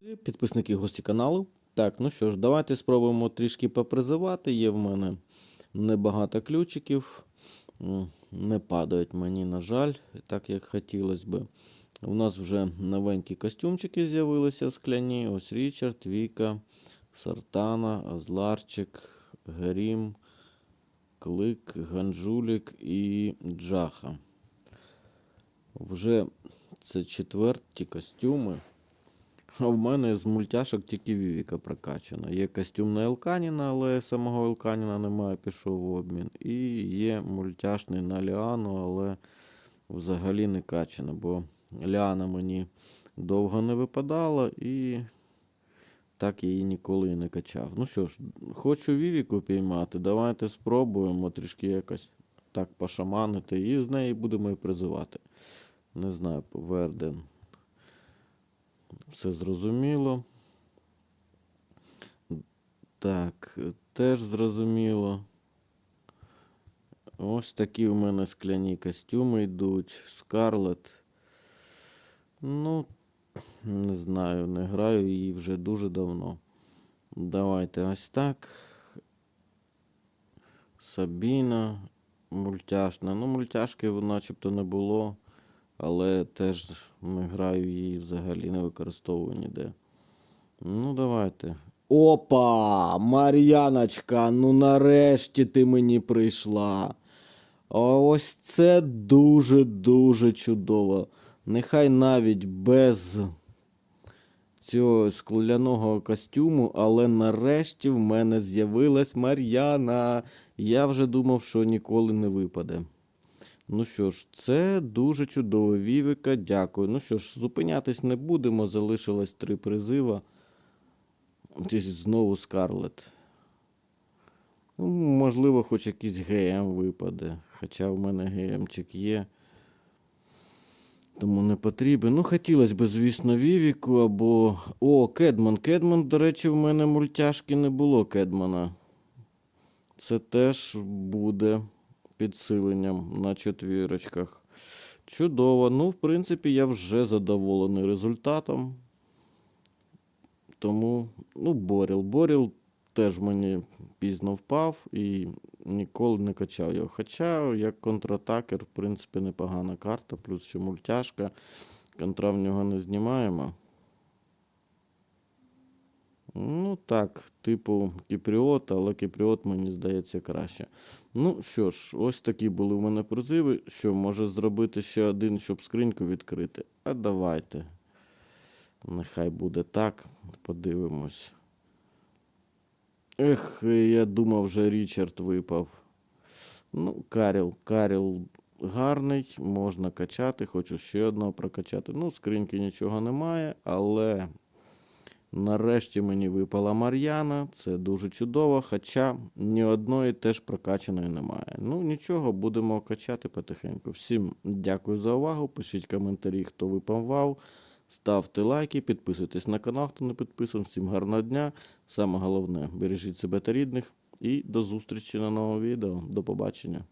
Підписники гості каналу. Так, ну що ж, давайте спробуємо трішки попризивати. Є в мене небагато ключиків. Не падають мені, на жаль, так як хотілося би. У нас вже новенькі костюмчики з'явилися скляні. Ось Річард, Віка, Сартана, Азларчик, Грім, Клик, Ганджулік і Джаха. Вже це четверті костюми. А в мене з мультяшок тільки Вівіка прокачана. Є костюм на Елканіна, але самого Елканіна немає, пішов в обмін. І є мультяшний на Ліану, але взагалі не качана, бо Ліана мені довго не випадала і так її ніколи і не качав. Ну що ж, хочу Вівіку піймати, давайте спробуємо трішки якось так пошаманити, і з неї будемо і призивати. Не знаю, Верден. Все зрозуміло. Так, теж зрозуміло. Ось такі у мене скляні костюми йдуть. Скарлет. Ну, не знаю, не граю її вже дуже давно. Давайте ось так. Сабіна. Мультяшна. Ну, мультяшки начебто не було. Але теж не граю її взагалі, не використовую ніде. Ну, давайте. Опа! Мар'яночка, ну нарешті ти мені прийшла. Ось це дуже-дуже чудово. Нехай навіть без цього скляного костюму, але нарешті в мене з'явилась Мар'яна. Я вже думав, що ніколи не випаде. Ну що ж, це дуже чудово. Вівика, дякую. Ну що ж, зупинятись не будемо. Залишилось три призива. Знову Скарлет. Ну, можливо, хоч якийсь ГМ випаде. Хоча в мене ГМчик є. Тому не потрібен. Ну, хотілося б, звісно, Вівіку або. О, Кедман. Кедман, до речі, в мене мультяшки не було Кедмана. Це теж буде підсиленням на четвірочках. Чудово. Ну, в принципі, я вже задоволений результатом. Тому, ну, Боріл. Боріл теж мені пізно впав і ніколи не качав його. Хоча, як контратакер, в принципі, непогана карта, плюс ще мультяшка. Контра в нього не знімаємо. Ну так, типу Кіпріот, але Кіпріот мені здається краще. Ну що ж, ось такі були в мене призиви. Що, може зробити ще один, щоб скриньку відкрити? А давайте. Нехай буде так. Подивимось. Ех, я думав, вже Річард випав. Ну, Каріл, Каріл гарний, можна качати, хочу ще одного прокачати. Ну, скриньки нічого немає, але нарешті мені випала Мар'яна. Це дуже чудово, хоча ні одної теж прокачаної немає. Ну, нічого, будемо качати потихеньку. Всім дякую за увагу. Пишіть коментарі, хто випав. Ставте лайки, підписуйтесь на канал, хто не підписаний. Всім гарного дня. Саме головне, бережіть себе та рідних. І до зустрічі на новому відео. До побачення.